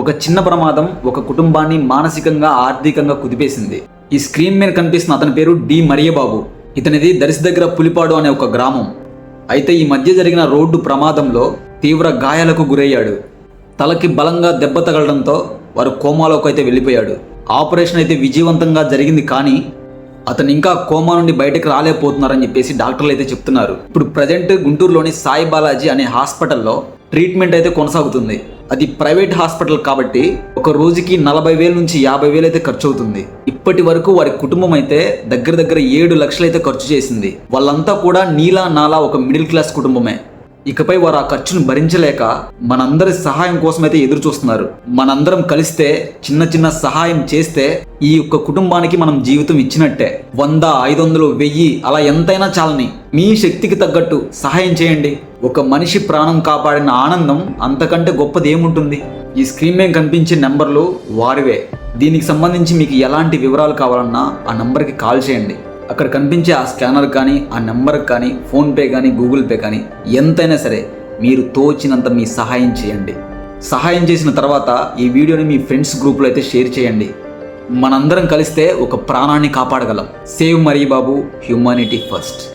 ఒక చిన్న ప్రమాదం ఒక కుటుంబాన్ని మానసికంగా ఆర్థికంగా కుదిపేసింది. ఈ స్క్రీన్ మీద కనిపిస్తున్న అతని పేరు డి మరియబాబు. ఇతనిది దరిసి దగ్గర పులిపాడు అనే ఒక గ్రామం. అయితే ఈ మధ్య జరిగిన రోడ్డు ప్రమాదంలో తీవ్ర గాయాలకు గురయ్యాడు. తలకి బలంగా దెబ్బ తగలడంతో వారు కోమాలోకి అయితే వెళ్ళిపోయాడు. ఆపరేషన్ అయితే విజయవంతంగా జరిగింది కానీ అతను ఇంకా కోమా నుండి బయటకు రాలేకపోతున్నారని చెప్పేసి డాక్టర్లు అయితే చెప్తున్నారు. ఇప్పుడు ప్రజెంట్ గుంటూరులోని సాయి బాలాజీ అనే హాస్పిటల్లో ట్రీట్మెంట్ అయితే కొనసాగుతుంది. అది ప్రైవేట్ హాస్పిటల్ కాబట్టి ఒక రోజుకి నలభై వేల నుంచి యాభై వేలు అయితే ఖర్చు అవుతుంది ఇప్పటి వరకు వారి కుటుంబం అయితే దగ్గర దగ్గర ఏడు లక్షలు అయితే ఖర్చు చేసింది. వాళ్ళంతా కూడా నీలా నాలా ఒక మిడిల్ క్లాస్ కుటుంబమే. ఇకపై వారు ఆ ఖర్చును భరించలేక మనందరి సహాయం కోసం అయితే ఎదురు చూస్తున్నారు మనందరం కలిస్తే చిన్న చిన్న సహాయం చేస్తే ఈ యొక్క కుటుంబానికి మనం జీవితం ఇచ్చినట్టే. వంద ఐదు వందలు వెయ్యి అలా ఎంతైనా చాలని. మీ శక్తికి తగ్గట్టు సహాయం చేయండి. ఒక మనిషి ప్రాణం కాపాడిన ఆనందం అంతకంటే గొప్పది ఏముంటుంది? ఈ స్క్రీన్ మీద కనిపించే నెంబర్లు వారివే. దీనికి సంబంధించి మీకు ఎలాంటి వివరాలు కావాలన్నా ఆ నంబర్కి కాల్ చేయండి. అక్కడ కనిపించే ఆ స్కానర్ కానీ ఆ నెంబర్ కానీ ఫోన్పే కానీ గూగుల్ పే కానీ ఎంతైనా సరే మీరు తోచినంత మీ సహాయం చేయండి. సహాయం చేసిన తర్వాత ఈ వీడియోని మీ ఫ్రెండ్స్ గ్రూప్లో అయితే షేర్ చేయండి. మనందరం కలిస్తే ఒక ప్రాణాన్ని కాపాడగలం. సేవ్ మరీ బాబు హ్యూమానిటీ ఫస్ట్.